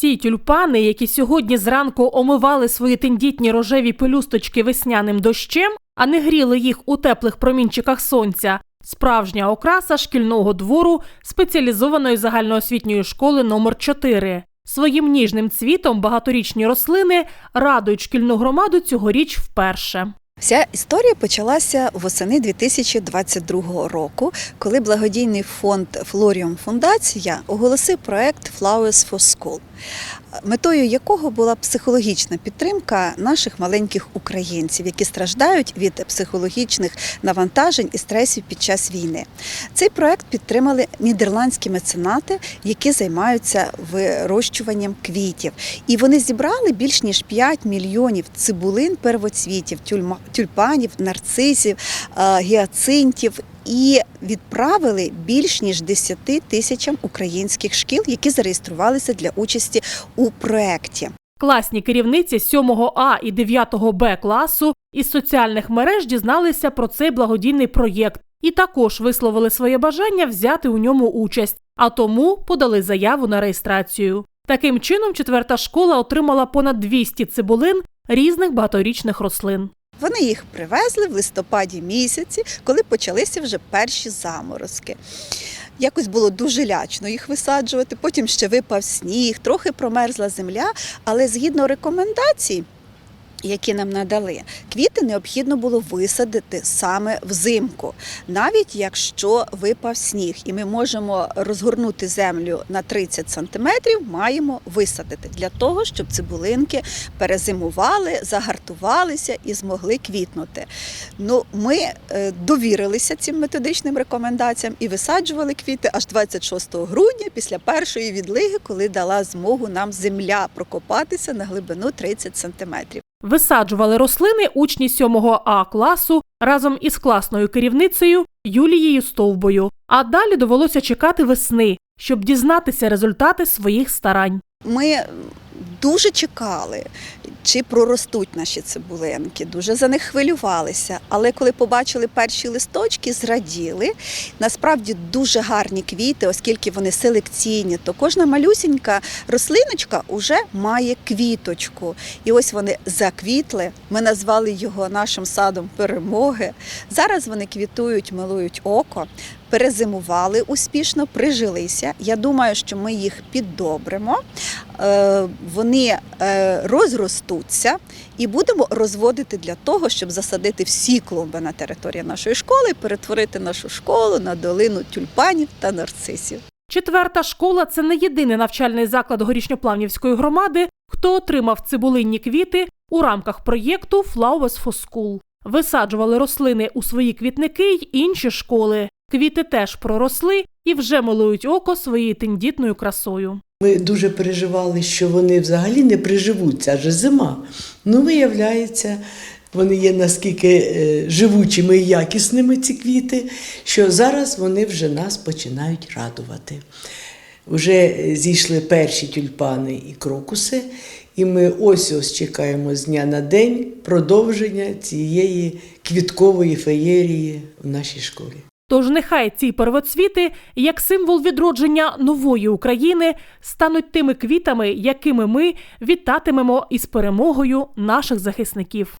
Ці тюльпани, які сьогодні зранку омивали свої тендітні рожеві пелюсточки весняним дощем, а не гріли їх у теплих промінчиках сонця. Справжня окраса шкільного двору спеціалізованої загальноосвітньої школи номер 4 Своїм ніжним цвітом багаторічні рослини радують шкільну громаду цьогоріч вперше. Вся історія почалася восени 2022 року, коли благодійний фонд Флоріум Фундація оголосив проект Flowers for School, метою якого була психологічна підтримка наших маленьких українців, які страждають від психологічних навантажень і стресів під час війни. Цей проект підтримали нідерландські меценати, які займаються вирощуванням квітів. І вони зібрали більш ніж 5 мільйонів цибулин первоцвітів, тюльма- тюльпанів, нарцисів, е, гіацинтів. І відправили більш ніж 10 тисячам українських шкіл, які зареєструвалися для участі у проєкті. Класні керівниці 7 А і 9 Б класу із соціальних мереж дізналися про цей благодійний проєкт і також висловили своє бажання взяти у ньому участь, а тому подали заяву на реєстрацію. Таким чином, четверта школа отримала понад 200 цибулин різних багаторічних рослин. Вони їх привезли в листопаді місяці, коли почалися вже перші заморозки. Якось було дуже лячно їх висаджувати. Потім ще випав сніг, трохи промерзла земля, але згідно рекомендацій. Які нам надали, квіти необхідно було висадити саме взимку, навіть якщо випав сніг, і ми можемо розгорнути землю на 30 сантиметрів, маємо висадити для того, щоб цибулинки перезимували, загартувалися і змогли квітнути. Ну, ми е, довірилися цим методичним рекомендаціям і висаджували квіти аж 26 грудня після першої відлиги, коли дала змогу нам земля прокопатися на глибину 30 сантиметрів. Висаджували рослини учні 7 А класу разом із класною керівницею Юлією Стовбою. А далі довелося чекати весни, щоб дізнатися результати своїх старань. Ми дуже чекали, чи проростуть наші цибулинки, дуже за них хвилювалися. Але коли побачили перші листочки, зраділи. Насправді дуже гарні квіти, оскільки вони селекційні, то кожна малюсінька рослиночка вже має квіточку. І ось вони заквітли. Ми назвали його нашим садом перемоги. Зараз вони квітують, милують око. Перезимували успішно, прижилися. Я думаю, що ми їх піддобримо. Е, Вони е, розростуться і будемо розводити для того, щоб засадити всі клумби на території нашої школи і перетворити нашу школу на долину тюльпанів та нарцисів. Четверта школа це не єдиний навчальний заклад горішньоплавнівської громади, хто отримав цибулинні квіти у рамках проєкту Flowers for School. Висаджували рослини у свої квітники й інші школи. Квіти теж проросли і вже милують око своєю тендітною красою. Ми дуже переживали, що вони взагалі не приживуться, адже зима. Ну, виявляється, вони є наскільки е, живучими і якісними, ці квіти, що зараз вони вже нас починають радувати. Вже зійшли перші тюльпани і крокуси, і ми ось ось чекаємо з дня на день продовження цієї квіткової феєрії в нашій школі. Тож нехай ці первоцвіти, як символ відродження нової України, стануть тими квітами, якими ми вітатимемо із перемогою наших захисників.